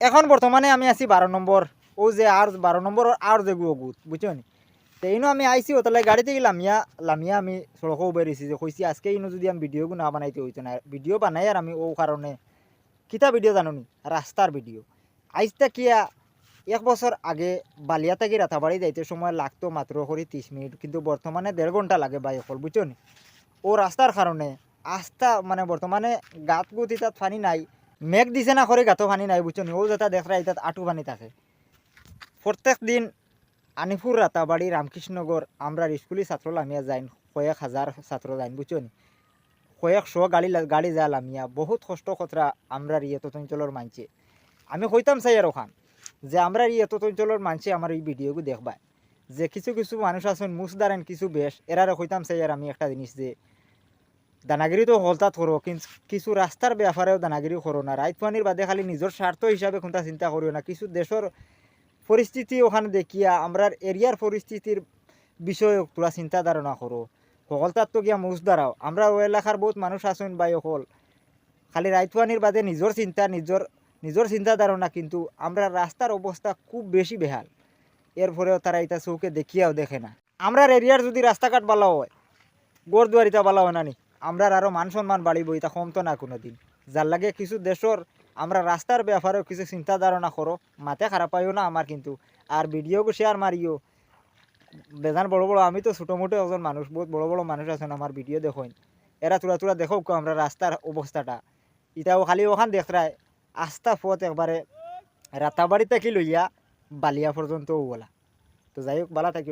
এখন বর্তমানে আমি আছি বারো নম্বর। ও যে আর বারো নম্বর আর যে গুত বুঝছ নি? তো ইনো আমি আইসি ও তাহলে গাড়ি থেকে লামিয়া লামিয়া আমি সড়কও বেরিয়েছি যে কইছি আজকে ইনো যদি আমি ভিডিও না বানাইতে হইতো না। ভিডিও বানাই আর আমি ও কারণে কিতা ভিডিও জানো নি? রাস্তার ভিডিও আইসটা কিয়া, এক বছর আগে বালিয়া থেকে রাতাবাড়ি যাইতে সময় লাগতো মাত্র করে ত্রিশ মিনিট, কিন্তু বর্তমানে দেড় ঘণ্টা লাগে বাই অকল বুঝছ নি? ও রাস্তার কারণে আস্থা মানে বর্তমানে গাত গুতি তাত পানি নাই। মেঘ দিছে না করে গাতো পানি নাই বুঝছ নি? ও যেটা দেখরা তাত আঁটু পানি থাকে। প্রত্যেক দিন আনিপুর রাতাবাড়ি রামকৃষ্ণনগর আমরা স্কুলি ছাত্র লামিয়া যাইন কয়েক হাজার ছাত্র যাইন বুঝছ নি? কয়েকশো গাড়ি গাড়ি যা লামিয়া, বহুত কষ্ট কতরা আমরা ইয়েত অঞ্চলের মানছে। আমি কইতাম চাই আর ওখান যে আমরা ইয়েত অঞ্চলের মানছে আমার এই ভিডিওগুলো দেখবা যে কিছু কিছু মানুষ আছেন মুস দাঁড়ান কিছু বেশ এরারে কইতাম চাই আর আমি একটা জিনিস যে দানাগিরি তো হলতাত করো কিছু রাস্তার ব্যাপারেও দানাগিরি করো না। রাইত পানির বাদে খালি নিজের স্বার্থ হিসাবে কোনটা চিন্তা করিও না। কিছু দেশের পরিস্থিতি ওখানে দেখিয়া আমরা এরিয়ার পরিস্থিতির বিষয়ে তোরা চিন্তা ধারণা করো হলতার তো গিয়া মুস দাঁড়াও আমরা ও এলাকার বহুত মানুষ আছেন বাই হল খালি রাইত পানির বাদে নিজের চিন্তা নিজের নিজের চিন্তা ধারণা কিন্তু আমরা রাস্তার অবস্থা খুব বেশি বেহাল। এরপরেও তারা এটা চৌকে দেখিয়াও দেখে না। আমরা এরিয়ার যদি রাস্তাঘাট ভালো হয় গোর দুয়ারিটা ভালো হয় না নি? আমরা আরও মান সম্মান বাড়িব এটা কমতো না কোনো দিন যার লাগে কিছু দেশের আমরা রাস্তার ব্যাপারেও কিছু চিন্তা ধারণা করো, মাথা খারাপ পাইও না আমার কিন্তু। আর ভিডিওকে শেয়ার মারিও। বেজান বড় বড়, আমি তো ছোটো মোটো একজন মানুষ, বহুত বড় বড় মানুষ আছেন আমার ভিডিও দেখেন এরা তোরা তোরা দেখো আমরা রাস্তার অবস্থাটা। এটাও খালি ওখান দেখরায় আস্তা পথ একবারে রাতাবাড়ি থেকে লইয়া বালিয়া পর্যন্ত বলা তো যাই হোক, বালা থাকি